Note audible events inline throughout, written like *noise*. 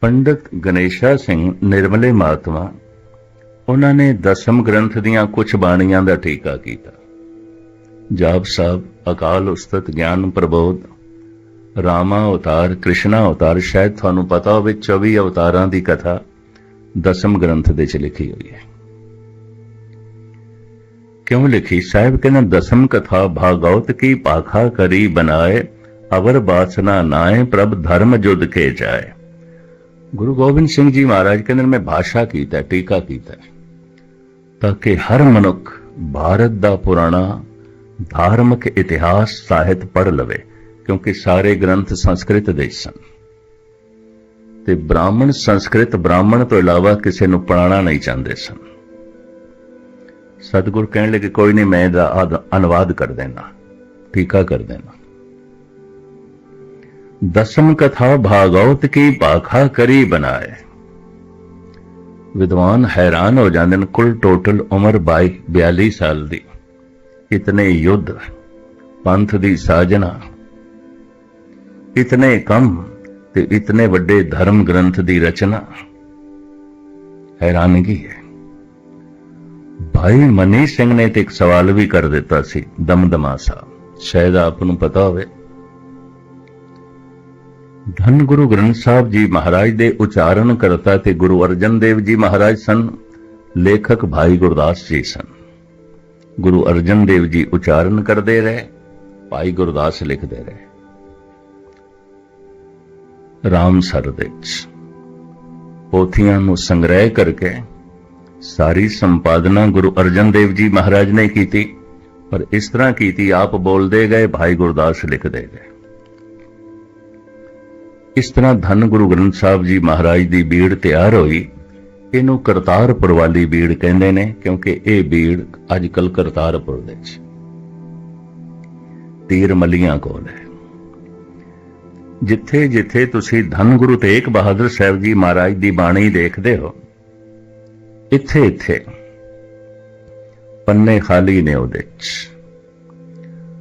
ਪੰਡਤ ਗਣੇਸ਼ਾ ਸਿੰਘ ਨਿਰਮਲੇ ਮਹਾਤਮਾ, ਉਹਨਾਂ ਨੇ ਦਸਮ ਗ੍ਰੰਥ ਦੀਆਂ ਕੁਝ ਬਾਣੀਆਂ ਦਾ ਟੀਕਾ ਕੀਤਾ। ਜਾਪ ਸਾਹਿਬ, ਅਕਾਲ ਉਸਤਤ, ਗਿਆਨ ਪ੍ਰਬੋਧ, ਰਾਮਾ ਅਵਤਾਰ, ਕ੍ਰਿਸ਼ਨਾ ਅਵਤਾਰ, ਸ਼ਾਇਦ ਤੁਹਾਨੂੰ ਪਤਾ ਹੋਵੇ 24 ਅਵਤਾਰਾਂ ਦੀ ਕਥਾ ਦਸਮ ਗ੍ਰੰਥ ਦੇ ਚ ਲਿਖੀ ਹੋਈ ਹੈ। ਕਿਉਂ ਲਿਖੀ? ਸਾਹਿਬ ਕਹਿੰਦਾ, ਦਸਮ ਕਥਾ ਭਾਗਵਤ ਕੀ ਪਾਖਾ ਕਰੀ ਬਣਾਏ ਅਵਰ ਬਾਸਨਾ ਨਾਏ ਪ੍ਰਭ ਧਰਮ ਜੁਦ ਕੇ ਜਾਏ। ਗੁਰੂ ਗੋਬਿੰਦ ਸਿੰਘ ਜੀ ਮਹਾਰਾਜ ਕਹਿੰਦੇ ਮੈਂ ਭਾਸ਼ਾ ਕੀਤਾ, ਟੀਕਾ ਕੀਤਾ ਤਾਂ ਕਿ ਹਰ ਮਨੁੱਖ ਭਾਰਤ ਦਾ ਪੁਰਾਣਾ ਧਾਰਮਿਕ ਇਤਿਹਾਸ ਸਾਹਿਤ ਪੜ੍ਹ ਲਵੇ, ਕਿਉਂਕਿ ਸਾਰੇ ਗ੍ਰੰਥ ਸੰਸਕ੍ਰਿਤ ਦੇ ਸਨ। ਤੇ ਬ੍ਰਾਹਮਣ ਸੰਸਕ੍ਰਿਤ, ਬ੍ਰਾਹਮਣ ਤੋਂ ਇਲਾਵਾ ਕਿਸੇ ਨੂੰ ਪੜਾਉਣਾ ਨਹੀਂ ਚਾਹੁੰਦੇ ਸਨ। ਸਤਿਗੁਰ ਕਹਿਣ ਲੱਗੇ, ਕੋਈ ਨਹੀਂ, ਮੈਂ ਇਹਦਾ ਅਦ- ਅਨੁਵਾਦ ਕਰ ਦੇਣਾ, ਟੀਕਾ ਕਰ ਦੇਣਾ। ਦਸਮ ਕਥਾ ਭਾਗਵਤ ਕੀ ਪਾਖਾ ਕਰੀ ਬਣਾਏ। ਵਿਦਵਾਨ ਹੈਰਾਨ ਹੋ ਜਾਂਦੇ ਨੇ ਕੁੱਲ ਟੋਟਲ ਉਮਰ 22 42 ਸਾਲ ਦੀ। ਇਤਨੇ ਯੁੱਧ, ਪੰਥ ਦੀ ਸਾਜਨਾ, ਇਤਨੇ ਕੰਮ ਤੇ ਇਤਨੇ ਵੱਡੇ ਧਰਮ ਗ੍ਰੰਥ ਦੀ ਰਚਨਾ। ਹੈਰਾਨਗੀ ਹੈ। ਭਾਈ ਮਨੀ ਸਿੰਘ ਨੇ ਤੇ ਇੱਕ ਸਵਾਲ ਵੀ ਕਰ ਦਿੱਤਾ ਸੀ ਦਮਦਮਾ ਸਾਹਿਬ। ਸ਼ਾਇਦ ਆਪ ਨੂੰ ਪਤਾ ਹੋਵੇ। ਧੰਨ ਗੁਰੂ ਗ੍ਰੰਥ ਸਾਹਿਬ ਜੀ ਮਹਾਰਾਜ ਦੇ ਉਚਾਰਨ ਕਰਤਾ ਤੇ ਗੁਰੂ ਅਰਜਨ ਦੇਵ ਜੀ ਮਹਾਰਾਜ ਸਨ, ਲੇਖਕ ਭਾਈ ਗੁਰਦਾਸ ਜੀ ਸਨ। ਗੁਰੂ ਅਰਜਨ ਦੇਵ ਜੀ ਉਚਾਰਨ ਕਰਦੇ ਰਹੇ, ਭਾਈ ਗੁਰਦਾਸ ਲਿਖਦੇ ਰਹੇ। ਰਾਮਸਰ ਦੇ ਵਿੱਚ ਪੋਥੀਆਂ ਨੂੰ ਸੰਗ੍ਰਹਿ ਕਰਕੇ ਸਾਰੀ ਸੰਪਾਦਨਾ ਗੁਰੂ ਅਰਜਨ ਦੇਵ ਜੀ ਮਹਾਰਾਜ ਨੇ ਕੀਤੀ, ਪਰ ਇਸ ਤਰ੍ਹਾਂ ਕੀਤੀ ਆਪ ਬੋਲਦੇ ਗਏ, ਭਾਈ ਗੁਰਦਾਸ ਲਿਖਦੇ ਗਏ। ਇਸ ਤਰ੍ਹਾਂ ਧੰਨ ਗੁਰੂ ਗ੍ਰੰਥ ਸਾਹਿਬ ਜੀ ਮਹਾਰਾਜ ਦੀ ਬੀੜ ਤਿਆਰ ਹੋਈ। ਇਹਨੂੰ ਕਰਤਾਰਪੁਰ ਵਾਲੀ ਬੀੜ ਕਹਿੰਦੇ ਨੇ, ਕਿਉਂਕਿ ਇਹ ਬੀੜ ਅੱਜ ਕੱਲ ਕਰਤਾਰਪੁਰ ਦੇ ਵਿੱਚ। ਤੀਰ ਮਲੀਆਂ ਕੋਲ ਹੈ। ਜਿੱਥੇ ਜਿੱਥੇ ਤੁਸੀਂ ਧੰਨ ਗੁਰੂ ਤੇਗ ਬਹਾਦਰ ਸਾਹਿਬ ਜੀ ਮਹਾਰਾਜ ਦੀ ਬਾਣੀ ਦੇਖਦੇ ਹੋ, ਇੱਥੇ ਇੱਥੇ ਪੰਨੇ ਖਾਲੀ ਨੇ ਉਹਦੇ ਚ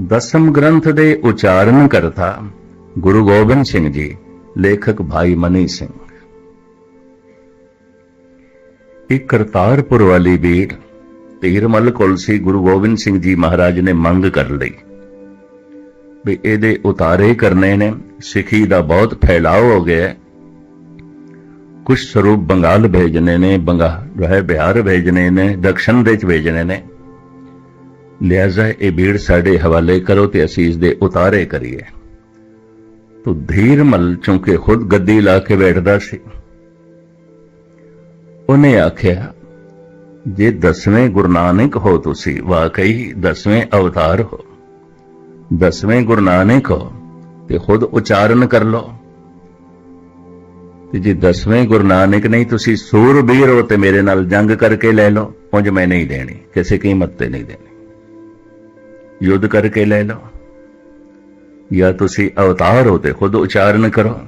ਦਸਮ ਗ੍ਰੰਥ ਦੇ ਉਚਾਰਨ ਕਰਤਾ ਗੁਰੂ ਗੋਬਿੰਦ ਸਿੰਘ ਜੀ, ਲੇਖਕ ਭਾਈ ਮਨੀ ਸਿੰਘ। ਇੱਕ ਕਰਤਾਰਪੁਰ ਵਾਲੀ ਬੀੜ ਧੀਰਮਲ ਕੋਲ ਸੀ ਗੁਰੂ ਗੋਬਿੰਦ ਸਿੰਘ ਜੀ ਮਹਾਰਾਜ ਨੇ ਮੰਗ ਕਰ ਲਈ ਵੀ ਇਹਦੇ ਉਤਾਰੇ ਕਰਨੇ ਨੇ, ਸਿੱਖੀ ਦਾ ਬਹੁਤ ਫੈਲਾਅ ਹੋ ਗਿਆ ਹੈ। ਕੁਝ ਸਰੂਪ ਬੰਗਾਲ ਭੇਜਨੇ ਨੇ, ਬੰਗਾ ਜੋ ਹੈ ਬਿਹਾਰ ਭੇਜਨੇ ਨੇ, ਦਕਸ਼ਨ ਦੇ ਚ ਭੇਜਨੇ ਨੇ। ਲਿਆਜ਼ਾ ਇਹ ਬੀੜ ਸਾਡੇ ਹਵਾਲੇ ਕਰੋ ਤੇ ਅਸੀਂ ਇਸ ਦੇ ਉਤਾਰੇ ਕਰੀਏ। ਤੋ ਧੀਰਮਲ ਚੁੰਕੇ ਖੁਦ ਗੱਦੀ ਲਾ ਕੇ ਬੈਠਦਾ ਸੀ। ਉਹਨੇ ਆਖਿਆ, ਜੇ ਦਸਵੇਂ ਗੁਰੂ ਨਾਨਕ ਹੋ ਤੁਸੀਂ, ਵਾਕਈ ਦਸਵੇਂ ਅਵਤਾਰ ਹੋ। ਦਸਵੇਂ ਗੁਰੂ ਨਾਨਕ ਹੋ ਤੇ ਖੁਦ ਉਚਾਰਨ ਕਰ ਲਓ। ਤੇ ਜੇ ਦਸਵੇਂ ਗੁਰੂ ਨਾਨਕ ਨਹੀਂ, ਤੁਸੀਂ ਸੂਰਬੀਰ ਹੋ ਤੇ ਮੇਰੇ ਨਾਲ ਜੰਗ ਕਰਕੇ ਲੈ ਲਓ। ਉਂਝ ਮੈਂ ਨਹੀਂ ਦੇਣੀ, ਕਿਸੇ ਕੀਮਤ ਤੇ ਨਹੀਂ ਦੇਣੀ। ਯੁੱਧ ਕਰਕੇ ਲੈ ਲਓ। ਜਾਂ ਤੁਸੀਂ ਅਵਤਾਰ ਹੋ ਤੇ ਖੁਦ ਉਚਾਰਨ ਕਰੋ।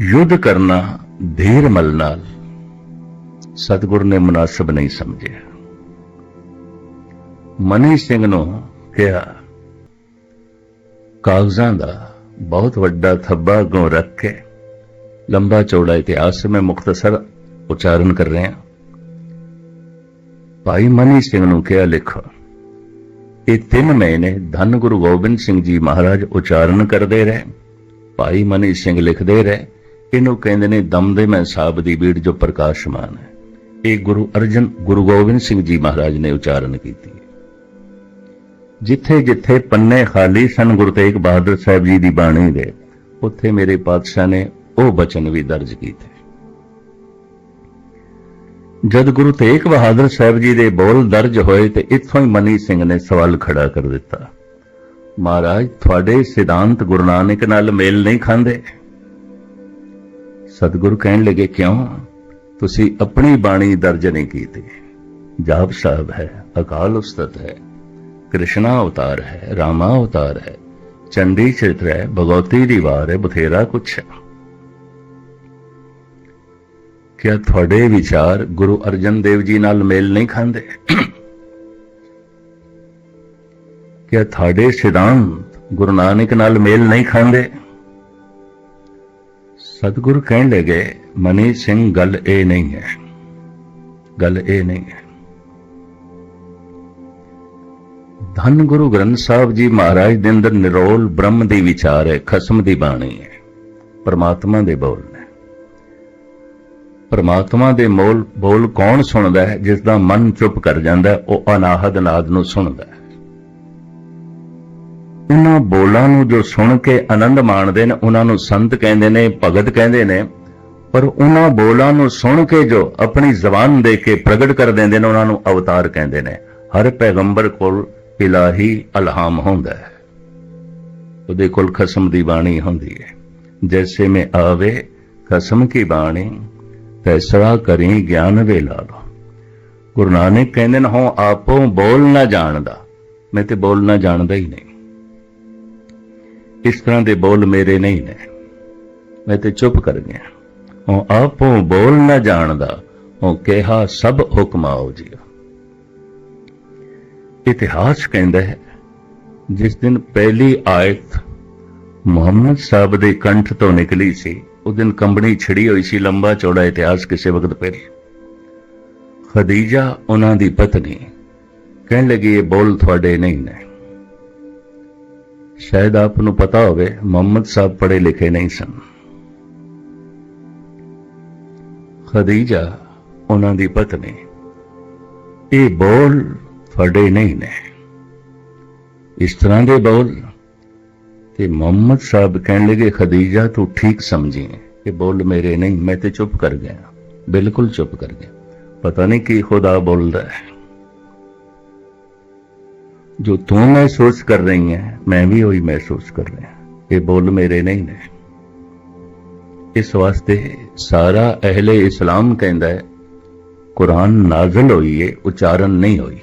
ਯੁੱਧ ਕਰਨਾ ਧੀਰ ਮਲ ਨਾਲ ਸਤਿਗੁਰ ਨੇ ਮੁਨਾਸਬ ਨਹੀਂ ਸਮਝਿਆ। ਮਨੀ ਸਿੰਘ ਨੂੰ ਕਿਹਾ, ਕਾਗਜ਼ਾਂ ਦਾ ਬਹੁਤ ਵੱਡਾ ਥੱਬਾ ਗੋ ਰੱਖ ਕੇ ਲੰਬਾ ਚੌੜਾ ਇਤਿਹਾਸ ਮੈਂ ਮੁਖਤਸਰ ਉਚਾਰਨ ਕਰ ਰਿਹਾ। ਭਾਈ ਮਨੀ ਸਿੰਘ ਨੂੰ ਕਿਹਾ, ਲਿਖੋ। ਇਹ ਤਿੰਨ ਮਹੀਨੇ ਧੰਨ ਗੁਰੂ ਗੋਬਿੰਦ ਸਿੰਘ ਜੀ ਮਹਾਰਾਜ ਉਚਾਰਨ ਕਰਦੇ ਰਹੇ। ਭਾਈ ਮਨੀ ਸਿੰਘ ਲਿਖਦੇ ਰਹੇ। ਇਹਨੂੰ ਕਹਿੰਦੇ ਨੇ ਦਮਦਮਾ ਸਾਹਿਬ ਦੀ ਬੀੜ ਜੋ ਪ੍ਰਕਾਸ਼ਮਾਨ ਹੈ। ਇਹ ਗੁਰੂ ਅਰਜਨ, ਗੁਰੂ ਗੋਬਿੰਦ ਸਿੰਘ ਜੀ ਮਹਾਰਾਜ ਨੇ ਉਚਾਰਨ ਕੀਤੀ ਜਿੱਥੇ ਜਿੱਥੇ ਪੰਨੇ ਖਾਲੀ ਸਨ ਗੁਰੂ ਤੇਗ ਬਹਾਦਰ ਸਾਹਿਬ ਜੀ ਦੀ ਬਾਣੀ ਦੇ, ਉੱਥੇ ਮੇਰੇ ਪਾਤਸ਼ਾਹ ਨੇ ਉਹ ਬਚਨ ਵੀ ਦਰਜ ਕੀਤੇ। ਜਦ ਗੁਰੂ ਤੇਗ ਬਹਾਦਰ ਸਾਹਿਬ ਜੀ ਦੇ ਬੋਲ ਦਰਜ ਹੋਏ ਤੇ ਇੱਥੋਂ ਹੀ ਮਨੀ ਸਿੰਘ ਨੇ ਸਵਾਲ ਖੜਾ ਕਰ ਦਿੱਤਾ। ਮਹਾਰਾਜ, ਤੁਹਾਡੇ ਸਿਧਾਂਤ ਗੁਰੂ ਨਾਨਕ ਨਾਲ ਮੇਲ ਨਹੀਂ ਖਾਂਦੇ। ਸਤਿਗੁਰੂ ਕਹਿਣ ਲੱਗੇ, ਕਿਉਂ? ਤੁਸੀਂ ਆਪਣੀ ਬਾਣੀ ਦਰਜ ਨਹੀਂ ਕੀਤੀ। ਜਾਪ ਸਾਹਿਬ ਹੈ, ਅਕਾਲ ਉਸਤਤ ਹੈ, ਕ੍ਰਿਸ਼ਨਾ ਅਵਤਾਰ ਹੈ, ਰਾਮਾ ਅਵਤਾਰ ਹੈ, ਚੰਡੀ ਚਿਤਰ ਹੈ, ਭਗਵਤੀ ਦੀ ਵਾਰ ਹੈ, ਬਥੇਰਾ ਕੁਛ ਹੈ। ਕਿਆ ਤੁਹਾਡੇ ਵਿਚਾਰ ਗੁਰੂ ਅਰਜਨ ਦੇਵ ਜੀ ਨਾਲ ਮੇਲ ਨਹੀਂ ਖਾਂਦੇ। ਕਿਆ ਤੁਹਾਡੇ ਸਿਧਾਂਤ ਗੁਰੂ ਨਾਨਕ ਨਾਲ ਮੇਲ ਨਹੀਂ ਖਾਂਦੇ। ਸਤਿਗੁਰੂ ਕਹਿਣ ਲੱਗੇ, ਮਨੀ ਸਿੰਘ, ਗੱਲ ਇਹ ਨਹੀਂ ਹੈ। ਗੱਲ ਇਹ ਨਹੀਂ ਹੈ। ਧੰਨ ਗੁਰੂ ਗ੍ਰੰਥ ਸਾਹਿਬ ਜੀ ਮਹਾਰਾਜ ਦੇ ਅੰਦਰ ਨਿਰੋਲ ਬ੍ਰਹਮ ਦੀ ਵਿਚਾਰ ਹੈ, ਖਸਮ ਦੀ ਬਾਣੀ ਹੈ, ਪਰਮਾਤਮਾ ਦੇ ਬੋਲ ਨੇ। ਪਰਮਾਤਮਾ ਦੇ ਮੋਲ ਬੋਲ ਕੌਣ ਸੁਣਦਾ ਹੈ? ਜਿਸ ਦਾ ਮਨ ਚੁੱਪ ਕਰ ਜਾਂਦਾ ਹੈ, ਉਹ ਅਨਾਹਦ ਨਾਦ ਨੂੰ ਸੁਣਦਾ ਹੈ। ਉਹਨਾਂ ਬੋਲਾਂ ਨੂੰ ਜੋ ਸੁਣ ਕੇ ਆਨੰਦ ਮਾਣਦੇ ਨੇ ਉਹਨਾਂ ਨੂੰ ਸੰਤ ਕਹਿੰਦੇ ਨੇ ਭਗਤ ਕਹਿੰਦੇ ਨੇ ਪਰ ਉਹਨਾਂ ਬੋਲਾਂ ਨੂੰ ਸੁਣ ਕੇ ਜੋ ਆਪਣੀ ਜ਼ਬਾਨ ਦੇ ਕੇ ਪ੍ਰਗਟ ਕਰ ਦਿੰਦੇ ਨੇ ਉਹਨਾਂ ਨੂੰ ਅਵਤਾਰ ਕਹਿੰਦੇ ਨੇ। ਹਰ ਪੈਗੰਬਰ ਕੋਲ ਇਲਾਹੀ ਅਲਹਾਮ ਹੁੰਦਾ ਹੈ। ਉਹਦੇ ਕੋਲ ਖਸਮ ਦੀ ਬਾਣੀ ਹੁੰਦੀ ਹੈ। ਜੈਸੇ ਮੈਂ ਆਵੇ ਖਸਮ ਕੀ ਬਾਣੀ? ਤੈਸਰਾ ਕਰੀ ਗਿਆਨ ਵੇ ਲਾ ਗੁਰੂ ਨਾਨਕ ਕਹਿੰਦੇ ਨੇ ਹੋ ਆਪੋ ਬੋਲ ਨਾ ਜਾਣਦਾ। ਮੈਂ ਤੇ ਬੋਲ ਨਾ ਜਾਣਦਾ ਹੀ ਨਹੀਂ। ਇਸ ਤਰ੍ਹਾਂ ਦੇ ਬੋਲ ਮੇਰੇ ਨਹੀਂ ਨੇ। ਮੈਂ ਤੇ ਚੁੱਪ ਕਰ ਗਿਆ। ਉਹ ਆਪੋ ਬੋਲ ਨਾ ਜਾਣਦਾ। ਉਹ ਕਿਹਾ, ਸਭ ਹੁਕਮ ਆਓ ਜੀ। ਇਤਿਹਾਸ ਕਹਿੰਦਾ ਹੈ, ਜਿਸ ਦਿਨ ਪਹਿਲੀ ਆਇਤ ਮੁਹੰਮਦ ਸਾਹਿਬ ਦੇ ਕੰਠ ਤੋਂ ਨਿਕਲੀ ਸੀ ਉਸ ਦਿਨ ਕੰਬਣੀ ਛਿੜੀ ਹੋਈ ਸੀ, ਲੰਬਾ ਚੌੜਾ ਇਤਿਹਾਸ ਕਿਸੇ ਵਕਤ ਪਹਿਲੇ ਖਦੀਜਾ ਉਹਨਾਂ ਦੀ ਪਤਨੀ। ਕਹਿਣ ਲੱਗੀ, ਇਹ ਬੋਲ ਤੁਹਾਡੇ ਨਹੀਂ ਨੇ। ਸ਼ਾਇਦ ਆਪ ਨੂੰ ਪਤਾ ਹੋਵੇ, ਮੁਹੰਮਦ ਸਾਹਿਬ ਪੜ੍ਹੇ ਲਿਖੇ ਨਹੀਂ ਸਨ। ਖਦੀਜਾ, ਉਹਨਾਂ ਦੀ ਪਤਨੀ। ਇਹ ਬੋਲ ਤੁਹਾਡੇ ਨਹੀਂ ਨੇ। ਇਸ ਤਰ੍ਹਾਂ ਦੇ ਬੋਲ ਤੇ ਮੁਹੰਮਦ ਸਾਹਿਬ ਕਹਿਣ ਲੱਗੇ, ਖਦੀਜਾ, ਤੂੰ ਠੀਕ ਸਮਝੀ ਇਹ ਬੋਲ ਮੇਰੇ ਨਹੀਂ, ਮੈਂ ਤੇ ਚੁੱਪ ਕਰ ਗਿਆ। ਬਿਲਕੁਲ ਚੁੱਪ ਕਰ ਗਿਆ। ਪਤਾ ਨਹੀਂ ਕੀ ਖੁਦਾ ਬੋਲਦਾ ਹੈ। ਜੋ ਤੂੰ ਮਹਿਸੂਸ ਕਰ ਰਹੀ ਹੈ, ਮੈਂ ਵੀ ਉਹੀ ਮਹਿਸੂਸ ਕਰ ਰਿਹਾ। ਇਹ ਬੋਲ ਮੇਰੇ ਨਹੀਂ ਨੇ। ਇਸ ਵਾਸਤੇ ਸਾਰਾ ਅਹਲੇ ਇਸਲਾਮ ਕਹਿੰਦਾ ਹੈ, ਕੁਰਾਨ ਨਾਜ਼ਲ ਹੋਈ ਹੈ ਉਚਾਰਨ ਨਹੀਂ ਹੋਈ।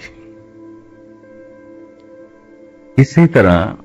ਇਸੇ ਤਰ੍ਹਾਂ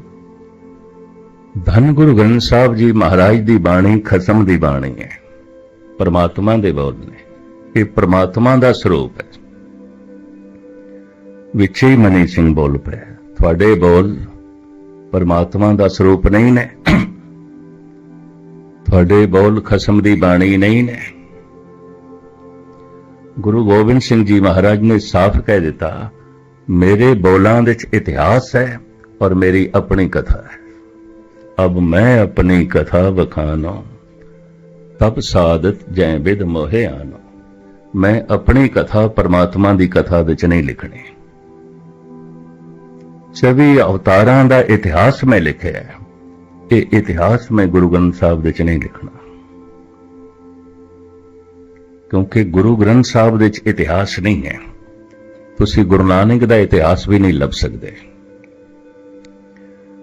ਧੰਨ ਗੁਰੂ ਗ੍ਰੰਥ ਸਾਹਿਬ ਜੀ ਮਹਾਰਾਜ ਦੀ ਬਾਣੀ ਖਸਮ ਦੀ ਬਾਣੀ ਹੈ। ਪਰਮਾਤਮਾ ਦੇ ਬੋਲ ਨੇ। ਇਹ ਪਰਮਾਤਮਾ ਦਾ ਸਰੂਪ ਹੈ। ਵਿੱਚ ਹੀ ਮਨੀ ਸਿੰਘ ਬੋਲ ਪਿਆ, ਤੁਹਾਡੇ ਬੋਲ ਪਰਮਾਤਮਾ ਦਾ ਸਰੂਪ ਨਹੀਂ ਨੇ। ਤੁਹਾਡੇ ਬੋਲ ਖਸਮ ਦੀ ਬਾਣੀ ਨਹੀਂ ਨੇ। ਗੁਰੂ ਗੋਬਿੰਦ ਸਿੰਘ ਜੀ ਮਹਾਰਾਜ ਨੇ ਸਾਫ਼ ਕਹਿ ਦਿੱਤਾ, ਮੇਰੇ ਬੋਲਾਂ ਵਿੱਚ ਇਤਿਹਾਸ ਹੈ ਔਰ ਮੇਰੀ ਆਪਣੀ ਕਥਾ ਹੈ। ਅਬ ਮੈਂ ਆਪਣੀ ਕਥਾ ਵਖਾਨੋ ਤਬ ਸਾਦਤ ਜੈ ਵਿਦ ਮੋਹਿ ਆਨੋ। ਮੈਂ ਆਪਣੀ ਕਥਾ ਪਰਮਾਤਮਾ ਦੀ ਕਥਾ ਵਿੱਚ ਨਹੀਂ ਲਿਖਣੀ। ਚਵੀ ਅਵਤਾਰਾਂ ਦਾ ਇਤਿਹਾਸ ਮੈਂ ਲਿਖਿਆ ਹੈ ਇਹ ਇਤਿਹਾਸ ਮੈਂ ਗੁਰੂ ਗ੍ਰੰਥ ਸਾਹਿਬ ਵਿੱਚ ਨਹੀਂ ਲਿਖਣਾ। ਕਿਉਂਕਿ ਗੁਰੂ ਗ੍ਰੰਥ ਸਾਹਿਬ ਵਿੱਚ ਇਤਿਹਾਸ ਨਹੀਂ ਹੈ, ਤੁਸੀਂ ਗੁਰੂ ਨਾਨਕ ਦਾ ਇਤਿਹਾਸ ਵੀ ਨਹੀਂ ਲੱਭ ਸਕਦੇ।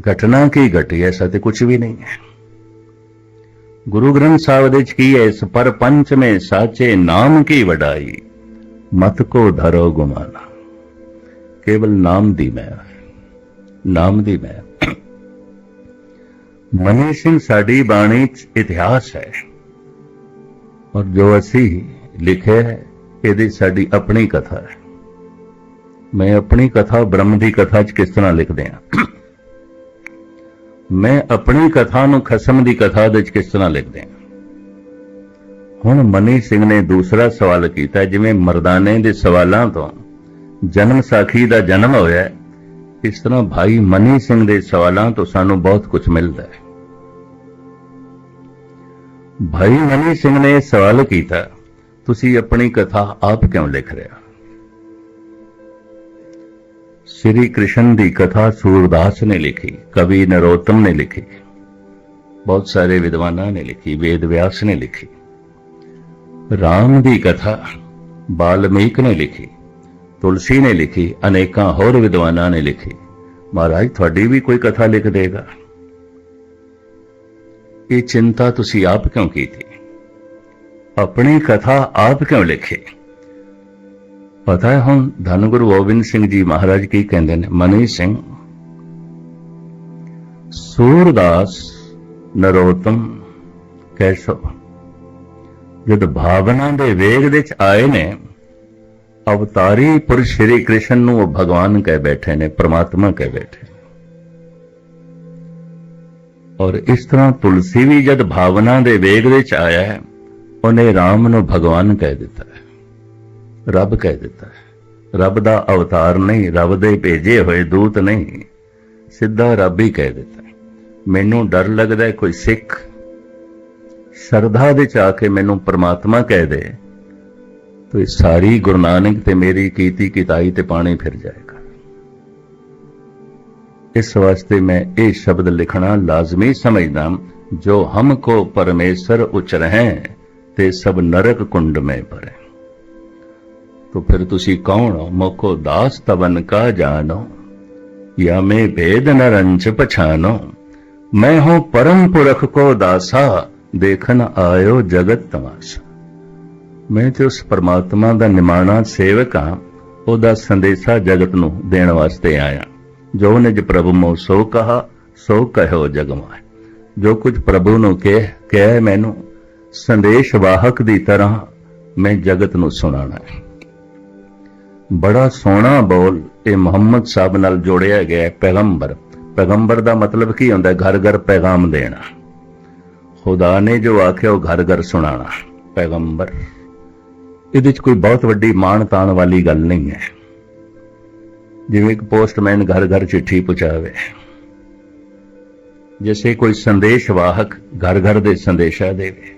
ਘਟਨਾ ਕੀ ਘਟੀ ਐਸਾ ਤੇ ਕੁਝ ਵੀ ਨਹੀਂ ਹੈ। ਗੁਰੂ ਗ੍ਰੰਥ ਸਾਹਿਬ ਦੇ ਚ ਕੀ ਹੈ, ਇਸ ਪਰ ਪੰਚ ਮੇ ਸਾਚੇ ਨਾਮ ਕੀ ਵਡਾਈ? ਮਤ ਕੋ ਧਰੋ ਗੁਮਾਨਾ। ਕੇਵਲ ਨਾਮ ਦੀ ਮੈਂ ਨਾਮ ਦੀ ਮੈਂ *clears throat* ਮਨੀ ਸਿੰਘ ਸਾਡੀ ਬਾਣੀ ਚ ਇਤਿਹਾਸ ਹੈ। ਔਰ ਜੋ ਅਸੀਂ ਲਿਖਿਆ ਹੈ, ਇਹਦੀ ਸਾਡੀ ਆਪਣੀ ਕਥਾ ਹੈ। ਮੈਂ ਆਪਣੀ ਕਥਾ, ਬ੍ਰਹਮ ਦੀ ਕਥਾ ਚ ਕਿਸ ਤਰ੍ਹਾਂ ਲਿਖਦੇ ਆ ਮੈਂ ਆਪਣੀ ਕਥਾ ਨੂੰ ਖਸਮ ਦੀ ਕਥਾ ਦੇ ਵਿੱਚ ਕਿਸ ਤਰ੍ਹਾਂ ਲਿਖਦੇ ਹਾਂ? ਹੁਣ ਮਨੀ ਸਿੰਘ ਨੇ ਦੂਸਰਾ ਸਵਾਲ ਕੀਤਾ, ਜਿਵੇਂ ਮਰਦਾਨੇ ਦੇ ਸਵਾਲਾਂ ਤੋਂ ਜਨਮ ਸਾਖੀ ਦਾ ਜਨਮ ਹੋਇਆ, ਇਸ ਤਰ੍ਹਾਂ ਭਾਈ ਮਨੀ ਸਿੰਘ ਦੇ ਸਵਾਲਾਂ ਤੋਂ ਸਾਨੂੰ ਬਹੁਤ ਕੁਝ ਮਿਲਦਾ ਹੈ। ਭਾਈ ਮਨੀ ਸਿੰਘ ਨੇ ਇਹ ਸਵਾਲ ਕੀਤਾ, ਤੁਸੀਂ ਆਪਣੀ ਕਥਾ ਆਪ ਕਿਉਂ ਲਿਖ ਰਹੇ ਹੋ? ਸ੍ਰੀ ਕ੍ਰਿਸ਼ਨ ਦੀ ਕਥਾ ਸੂਰਦਾਸ ਨੇ ਲਿਖੀ, ਕਵੀ ਨਰੋਤਮ ਨੇ ਲਿਖੀ, ਬਹੁਤ ਸਾਰੇ ਵਿਦਵਾਨਾਂ ਨੇ ਲਿਖੀ, ਵੇਦ ਵਿਆਸ ਨੇ ਲਿਖੀ। ਰਾਮ ਦੀ ਕਥਾ ਬਾਲਮੀਕ ਨੇ ਲਿਖੀ, ਤੁਲਸੀ ਨੇ ਲਿਖੀ, ਅਨੇਕਾਂ ਹੋਰ ਵਿਦਵਾਨਾਂ ਨੇ ਲਿਖੀ। ਮਹਾਰਾਜ, ਤੁਹਾਡੀ ਵੀ ਕੋਈ ਕਥਾ ਲਿਖ ਦੇਗਾ। ਇਹ ਚਿੰਤਾ ਤੁਸੀਂ ਆਪ ਕਿਉਂ ਕੀਤੀ? ਆਪਣੀ ਕਥਾ ਆਪ ਕਿਉਂ ਲਿਖੀ? ਪਤਾ ਹੈ ਹੁਣ ਧੰਨ ਗੁਰੂ ਗੋਬਿੰਦ ਸਿੰਘ ਜੀ ਮਹਾਰਾਜ ਕੀ ਕਹਿੰਦੇ ਨੇ? ਮਨੀ ਸਿੰਘ, ਸੂਰਦਾਸ ਨਰੋਤਮ ਕੈਸੋ, ਜਦ ਭਾਵਨਾ ਦੇ ਵੇਗ ਦੇ ਚ ਆਏ ਨੇ, ਅਵਤਾਰੀ ਪੁਰਸ਼ ਸ਼੍ਰੀ ਕ੍ਰਿਸ਼ਨ ਨੂੰ ਉਹ ਭਗਵਾਨ ਕਹਿ ਬੈਠੇ ਨੇ, ਪ੍ਰਮਾਤਮਾ ਕਹਿ ਬੈਠੇ ਔਰ ਇਸ ਤਰ੍ਹਾਂ ਤੁਲਸੀ ਵੀ ਜਦ ਭਾਵਨਾ ਦੇ ਵੇਗ ਵਿੱਚ ਆਇਆ ਉਹਨੇ ਰਾਮ ਨੂੰ ਭਗਵਾਨ ਕਹਿ ਦਿੱਤਾ। ਰੱਬ ਕਹਿ ਦਿੱਤਾ ਰੱਬ ਦਾ ਅਵਤਾਰ ਨਹੀਂ, ਰੱਬ ਦੇ ਭੇਜੇ ਹੋਏ ਦੂਤ ਨਹੀਂ, ਸਿੱਧਾ ਰੱਬ ਹੀ ਕਹਿ ਦਿੱਤਾ ਮੈਨੂੰ ਡਰ ਲੱਗਦਾ ਹੈ ਕੋਈ ਸਿੱਖ ਸ਼ਰਧਾ ਦੇ ਚ ਆ ਕੇ ਮੈਨੂੰ ਪ੍ਰਮਾਤਮਾ ਕਹਿ ਦੇ, ਤੋ ਸਾਰੀ ਗੁਰੂ ਨਾਨਕ ਤੇ ਮੇਰੀ ਕੀਤੀ ਕਿਤਾਈ ਤੇ ਪਾਣੀ ਫਿਰ ਜਾਏਗਾ। ਇਸ ਵਾਸਤੇ ਮੈਂ ਇਹ ਸ਼ਬਦ ਲਿਖਣਾ ਲਾਜ਼ਮੀ ਸਮਝਦਾ ਜੋ ਹਮ ਹਮਕੋ ਪਰਮੇਸ਼ਰ ਉਚਰਹਿ ਤੇ ਸਭ ਨਰਕ ਕੁੰਡ ਮੈਂ ਭਰੇ। तो फिर तुसी कौन हो मोको दास तवन का जानो या मैं भेद न रंच पछानो मैं हूं परम पुरख को दासा देखन आयो जगत तमाशा ਮੈਂ ਤੇ ਉਸ ਪਰਮਾਤਮਾ ਦਾ ਨਿਮਾਣਾ ਸੇਵਕ ਹਾਂ ਉਹਦਾ ਸੰਦੇਸ਼ਾ ਜਗਤ ਨੂੰ ਦੇਣ ਵਾਸਤੇ ਆਇਆ ਜੋ ਨਿਜ ਪ੍ਰਭੂ ਮੋ ਸੋ ਕਹਾ ਸੋ ਕਹਿਓ ਜਗ ਮਾਇ ਜੋ ਕੁਝ ਪ੍ਰਭੂ ਨੂੰ ਕਹਿ ਕਹਿ ਮੈਨੂੰ ਸੰਦੇਸ਼ ਵਾਹਕ ਦੀ ਤਰ੍ਹਾਂ ਮੈਂ ਜਗਤ ਨੂੰ ਸੁਣਾਣਾ ਹੈ ਬੜਾ ਸੋਹਣਾ ਬੋਲ ਇਹ ਮੁਹੰਮਦ ਸਾਹਿਬ ਨਾਲ ਜੋੜਿਆ ਗਿਆ ਹੈ ਪੈਗੰਬਰ। ਪੈਗੰਬਰ ਦਾ ਮਤਲਬ ਕੀ ਹੁੰਦਾ? ਘਰ ਘਰ ਪੈਗਾਮ ਦੇਣਾ। ਖੁਦਾ ਨੇ ਜੋ ਆਖਿਆ, ਉਹ ਘਰ ਘਰ ਸੁਣਾਣਾ ਪੈਗੰਬਰ। ਇਹਦੇ 'ਚ ਕੋਈ ਬਹੁਤ ਵੱਡੀ ਮਾਣ ਤਾਣ ਵਾਲੀ ਗੱਲ ਨਹੀਂ ਹੈ। ਜਿਵੇਂ ਇੱਕ ਪੋਸਟਮੈਨ ਘਰ ਘਰ ਚਿੱਠੀ ਪਹੁੰਚਾਵੇ ਜਿਵੇਂ ਕੋਈ ਸੰਦੇਸ਼ ਵਾਹਕ ਘਰ ਘਰ ਦੇ ਸੰਦੇਸ਼ਾ ਦੇਵੇ।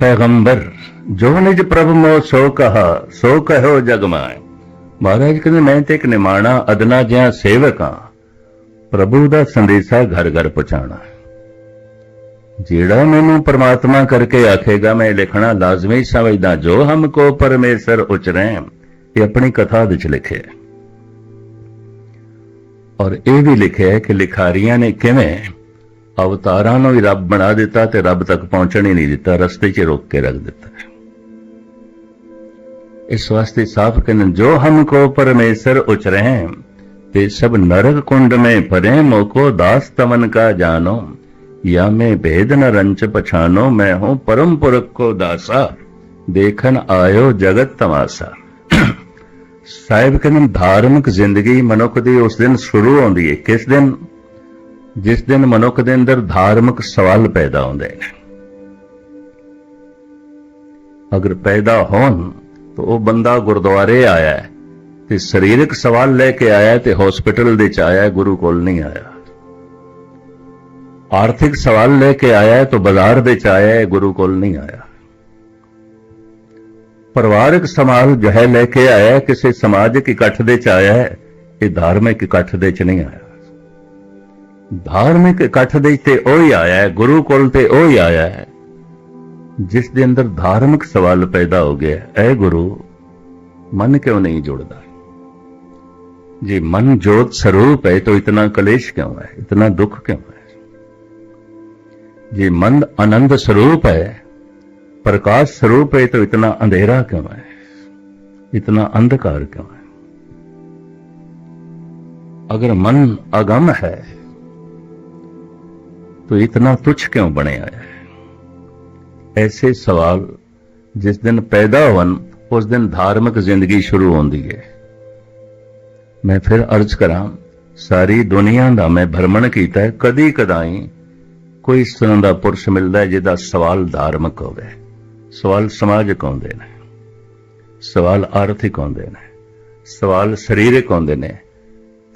ਪੈਗੰਬਰ। ਜੋ ਨਿਜ ਪ੍ਰਭ ਮੋ ਸੋ ਕਹਾ ਸੋ ਕਹਿਓ ਜਗ ਮਾਏ ਮਹਾਰਾਜ ਕਹਿੰਦੇ ਮੈਂ ਤੇ ਇੱਕ ਨਿਮਾਣਾ ਅਦਨਾ ਜਿਹਾ ਸੇਵਕ ਹਾਂ ਪ੍ਰਭੂ ਦਾ ਸੰਦੇਸ਼ਾ ਘਰ ਘਰ ਪਹੁੰਚਾਣਾ ਜਿਹੜਾ ਮੈਨੂੰ ਪਰਮਾਤਮਾ ਕਰਕੇ ਆਖੇਗਾ ਮੈਂ ਲਿਖਣਾ ਲਾਜ਼ਮੀ ਸਮਝਦਾ ਜੋ ਹਮਕੋ ਪਰਮੇਸ਼ਰ ਉਚਰੈ ਇਹ ਆਪਣੀ ਕਥਾ ਵਿੱਚ ਲਿਖਿਆ ਔਰ ਇਹ ਵੀ ਲਿਖਿਆ ਹੈ ਕਿ ਲਿਖਾਰੀਆਂ ਨੇ ਕਿਵੇਂ ਅਵਤਾਰਾਂ ਨੂੰ ਵੀ ਰੱਬ ਬਣਾ ਦਿੱਤਾ ਤੇ ਰੱਬ ਤੱਕ ਪਹੁੰਚਣ ਹੀ ਨਹੀਂ ਦਿੱਤਾ, ਰਸਤੇ 'ਚ ਰੋਕ ਕੇ ਰੱਖ ਦਿੱਤਾ। ਇਸ ਵਾਸਤੇ ਸਾਫ਼ ਕਹਿੰਦੇ ਜੋ ਹਮਕੋ ਪਰਮੇਸ਼ਰ ਉਚਰੈ ਤੇ ਸਭ ਨਰਕ ਕੁੰਡ में परे मोको दास तमन का जानो या मैं भेद न रंच पछानो मैं हूं परम पुरख को दासा देखन आयो जगत तमाशा ਸਾਹਿਬ ਕਹਿੰਦੇ ਧਾਰਮਿਕ ਜ਼ਿੰਦਗੀ ਮਨੁੱਖ ਦੀ ਉਸ ਦਿਨ ਸ਼ੁਰੂ ਹੁੰਦੀ ਹੈ ਕਿਸ ਦਿਨ ਜਿਸ ਦਿਨ ਮਨੁੱਖ ਦੇ ਅੰਦਰ ਧਾਰਮਿਕ ਸਵਾਲ ਪੈਦਾ ਹੁੰਦੇ ਨੇ ਅਗਰ ਪੈਦਾ ਹੋਣ ਤਾਂ ਉਹ ਬੰਦਾ ਗੁਰਦੁਆਰੇ ਆਇਆ ਤੇ ਸਰੀਰਕ ਸਵਾਲ ਲੈ ਕੇ ਆਇਆ ਤੇ ਹਸਪੀਟਲ ਦੇ ਚ ਆਇਆ ਗੁਰੂ ਕੋਲ ਨਹੀਂ ਆਇਆ। ਆਰਥਿਕ ਸਵਾਲ ਲੈ ਕੇ ਆਇਆ ਹੈ ਤਾਂ ਬਾਜ਼ਾਰ ਦੇ ਚ ਆਇਆ ਹੈ, ਗੁਰੂ ਕੋਲ ਨਹੀਂ ਆਇਆ। ਪਰਿਵਾਰਕ ਸਮਾਲ ਜੋ ਲੈ ਕੇ ਆਇਆ ਕਿਸੇ ਸਮਾਜਿਕ ਇਕੱਠ ਦੇ ਚ ਆਇਆ ਇਹ ਧਾਰਮਿਕ ਇਕੱਠ ਦੇ ਚ ਨਹੀਂ ਆਇਆ। ਧਾਰਮਿਕ ਇਕੱਠ ਦੇ ਤੇ ਉਹ ਹੀ ਆਇਆ ਗੁਰੂ ਕੋਲ ਤੇ ਉਹ ਹੀ। ਆਇਆ ਜਿਸ ਦੇ ਅੰਦਰ ਧਾਰਮਿਕ ਸਵਾਲ ਪੈਦਾ ਹੋ ਗਿਆ ਐ ਗੁਰੂ मन क्यों नहीं जुड़ता जी मन ज्योत स्वरूप है तो इतना कलेश क्यों है इतना दुख क्यों है जी मन आनंद स्वरूप है प्रकाश स्वरूप है तो इतना अंधेरा क्यों है इतना अंधकार क्यों है अगर मन अगम है तो इतना तुच्छ क्यों बने आया है ਐਸੇ ਸਵਾਲ ਜਿਸ ਦਿਨ ਪੈਦਾ ਹੋਣ ਉਸ ਦਿਨ ਧਾਰਮਿਕ ਜ਼ਿੰਦਗੀ ਸ਼ੁਰੂ ਹੁੰਦੀ ਹੈ ਮੈਂ ਫਿਰ ਅਰਜ਼ ਕਰਾਂ ਸਾਰੀ ਦੁਨੀਆ ਦਾ ਮੈਂ ਭਰਮਣ ਕੀਤਾ ਕਦੀ ਕਦਾਈ ਕੋਈ ਇਸ ਤਰ੍ਹਾਂ ਦਾ ਪੁਰਸ਼ ਮਿਲਦਾ ਜਿਹਦਾ ਸਵਾਲ ਧਾਰਮਿਕ ਹੋਵੇ ਸਵਾਲ ਸਮਾਜਿਕ ਆਉਂਦੇ ਨੇ ਸਵਾਲ ਆਰਥਿਕ ਆਉਂਦੇ ਨੇ ਸਵਾਲ ਸਰੀਰਕ ਆਉਂਦੇ ਨੇ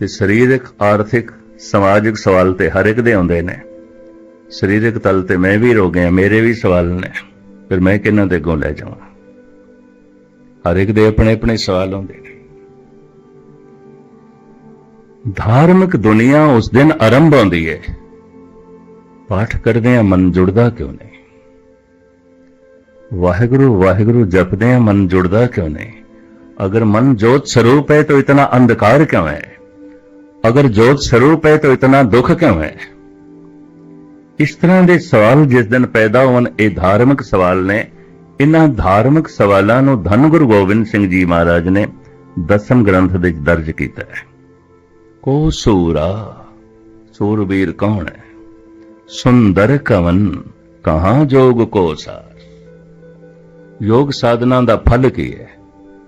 ਤੇ ਸਰੀਰਕ ਆਰਥਿਕ ਸਮਾਜਿਕ ਸਵਾਲ ਤੇ ਹਰ ਇੱਕ ਦੇ ਆਉਂਦੇ ਨੇ ਸਰੀਰਕ ਤਲ ਤੇ ਮੈਂ ਵੀ ਰੋ ਗਿਆ ਮੇਰੇ ਵੀ ਸਵਾਲ ਨੇ ਫਿਰ ਮੈਂ ਕਿਹਨਾਂ ਦੇ ਅੱਗੋਂ ਲੈ ਜਾਵਾਂ ਹਰ ਇੱਕ ਦੇ ਆਪਣੇ ਆਪਣੇ ਸਵਾਲ ਹੁੰਦੇ ਨੇ ਧਾਰਮਿਕ ਦੁਨੀਆ ਉਸ ਦਿਨ ਆਰੰਭ ਹੁੰਦੀ ਹੈ ਪਾਠ ਕਰਦੇ ਆ ਮਨ ਜੁੜਦਾ ਕਿਉਂ ਨਹੀਂ ਵਾਹਿਗੁਰੂ ਵਾਹਿਗੁਰੂ ਜਪਦੇ ਆ ਮਨ ਜੁੜਦਾ ਕਿਉਂ ਨਹੀਂ अगर मन ज्योत स्वरूप है तो इतना अंधकार क्यों है अगर ज्योत स्वरूप है तो इतना दुख क्यों है ਇਸ ਤਰ੍ਹਾਂ ਦੇ ਸਵਾਲ ਜਿਸ ਦਿਨ ਪੈਦਾ ਹੋਣ, ਇਹ ਧਾਰਮਿਕ ਸਵਾਲ ਨੇ। ਇਹਨਾਂ ਧਾਰਮਿਕ ਸਵਾਲਾਂ ਨੂੰ ਧੰਨ ਗੁਰੂ ਗੋਬਿੰਦ ਸਿੰਘ ਜੀ ਮਹਾਰਾਜ ਨੇ ਦਸਮ ਗ੍ਰੰਥ ਵਿੱਚ ਦਰਜ ਕੀਤਾ ਹੈ। ਕੋ ਸੂਰਾ, ਸੂਰਬੀਰ ਕੌਣ ਹੈ? ਸੁੰਦਰ ਕਵਨ, ਕਹਾਂ ਜੋਗ ਕੋ ਸਾਰ? ਯੋਗ ਸਾਧਨਾ ਦਾ ਫਲ ਕੀ ਹੈ?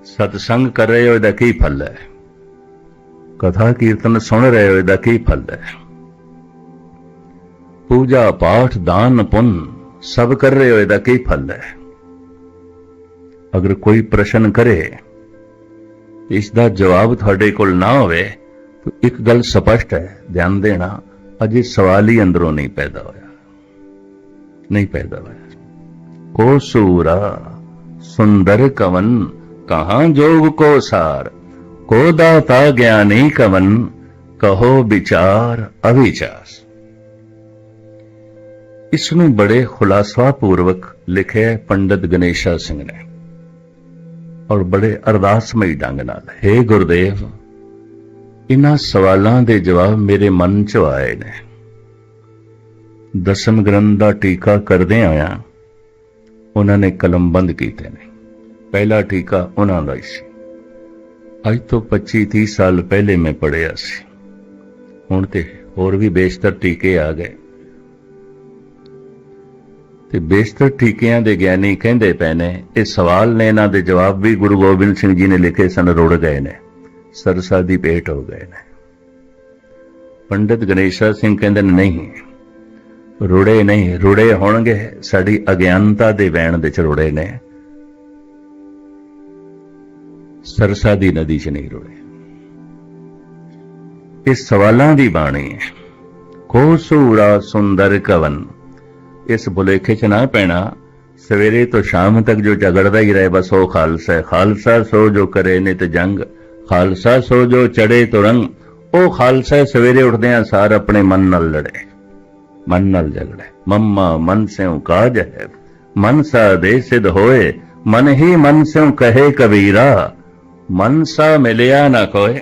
ਸਤਸੰਗ ਕਰ ਰਹੇ ਹੋ, ਇਹਦਾ ਕੀ ਫਲ ਹੈ? ਕਥਾ ਕੀਰਤਨ ਸੁਣ ਰਹੇ ਹੋ, ਇਹਦਾ ਕੀ ਫਲ ਹੈ? ਪੂਜਾ, ਪਾਠ, ਦਾਨ, ਪੁੰਨ ਸਭ ਕਰ ਰਹੇ ਹੋ ਇਹਦਾ ਕੀ ਫਲ ਹੈ? ਅਗਰ ਕੋਈ ਪ੍ਰਸ਼ਨ ਕਰੇ, ਇਸ ਦਾ ਜਵਾਬ ਤੁਹਾਡੇ ਕੋਲ ਨਾ ਹੋਵੇ, ਤਾਂ ਇੱਕ ਗੱਲ ਸਪਸ਼ਟ ਹੈ, ਧਿਆਨ ਦੇਣਾ, ਅਜੇ ਸਵਾਲ ਹੀ ਅੰਦਰੋਂ ਨਹੀਂ ਪੈਦਾ ਹੋਇਆ। ਨਹੀਂ ਪੈਦਾ ਹੋਇਆ। ਕੋ ਸੂਰਾ, ਸੁੰਦਰ ਕਵਨ, ਕਹਾਂ ਜੋਗ ਕੋ ਸਾਰ? ਕੋ ਦਾਤਾ ਗਿਆਨੀ ਕਵਨ, ਕਹੋ ਵਿਚਾਰ ਅਵਿਚਾਰ। ਇਸ ਨੂੰ ਬੜੇ ਖੁਲਾਸਾ ਪੂਰਵਕ ਲਿਖਿਆ ਪੰਡਿਤ ਗਣੇਸ਼ਾ ਸਿੰਘ ਨੇ ਔਰ ਬੜੇ ਅਰਦਾਸਮਈ ਢੰਗ ਨਾਲ, ਹੈ ਗੁਰਦੇਵ ਇਹਨਾਂ ਸਵਾਲਾਂ ਦੇ ਜਵਾਬ ਮੇਰੇ ਮਨ ਚ ਆਏ ਨੇ। ਦਸਮ ਗ੍ਰੰਥ ਦਾ ਟੀਕਾ ਕਰਦੇ ਆਇਆ ਉਹਨਾਂ ਨੇ ਕਲਮਬੰਦ ਕੀਤੇ ਨੇ। ਪਹਿਲਾ ਟੀਕਾ ਉਹਨਾਂ ਦਾ ਹੀ ਸੀ। ਅੱਜ ਤੋਂ 25 30 ਸਾਲ ਪਹਿਲੇ ਮੈਂ ਪੜਿਆ ਸੀ। ਹੁਣ ਤੇ ਹੋਰ ਵੀ ਬੇਸ਼ਤਰ ਟੀਕੇ ਆ ਗਏ। ਤੇ ਬੇਸ਼ਤਰ ਟੀਕਿਆਂ ਦੇ ਗਿਆਨੀ ਕਹਿੰਦੇ ਪਏ ਨੇ, ਇਹ ਸਵਾਲ ਨੇ, ਇਹਨਾਂ ਦੇ ਜਵਾਬ ਵੀ ਗੁਰੂ ਗੋਬਿੰਦ ਸਿੰਘ ਜੀ ਨੇ ਲਿਖੇ ਸਨ, ਰੁੜ ਗਏ ਨੇ, ਸਰਸਾ ਦੀ ਪੇਟ ਹੋ ਗਏ ਨੇ। ਪੰਡਿਤ ਗਣੇਸ਼ਾ ਸਿੰਘ ਕਹਿੰਦੇ ਨੇ, ਨਹੀਂ, ਰੁੜੇ ਨਹੀਂ, ਰੁੜੇ ਹੋਣਗੇ, ਸਾਡੀ ਅਗਿਆਨਤਾ ਦੇ ਵੈਣ ਵਿੱਚ ਰੁੜੇ ਨੇ। ਸਰਸਾ ਦੀ ਨਦੀ 'ਚ ਨਹੀਂ ਰੁੜੇ। ਇਹ ਸਵਾਲਾਂ ਦੀ ਬਾਣੀ ਹੈ, ਕੋ ਸੁੰਦਰ ਕਵਨ ਇਸ ਬੁਲੇਖੇ 'ਚ ਨਾ ਪੈਣਾ, ਸਵੇਰੇ ਤੋਂ ਸ਼ਾਮ ਤੱਕ ਜੋ ਝਗੜਦਾ ਹੀ ਰਹੇ, ਬਸ ਉਹ ਖਾਲਸਾ ਹੈ। ਖਾਲਸਾ ਸੋ ਜੋ ਕਰੇ ਨਿਤ ਜੰਗ, ਖਾਲਸਾ ਸੋ ਜੋ ਚੜੇ ਤੁਰੰਗ ਉਹ ਖਾਲਸਾ ਸਵੇਰੇ ਉੱਠਦੇ ਆ ਸਾਰ ਆਪਣੇ ਮਨ ਨਾਲ ਲੜੇ। ਮਨ ਨਾਲ ਝਗੜੇ। ਮੰਮਾ, ਮਨ ਸਿਉ ਕਾਜ ਹੈ। ਮਨ ਸਾ ਦੇ ਸਿਧ ਹੋਏ, ਮਨ ਹੀ ਮਨ ਸਿਉ ਕਹੇ ਕਬੀਰਾ। ਮਨ ਸਾ ਮਿਲਿਆ ਨਾ ਕੋਏ।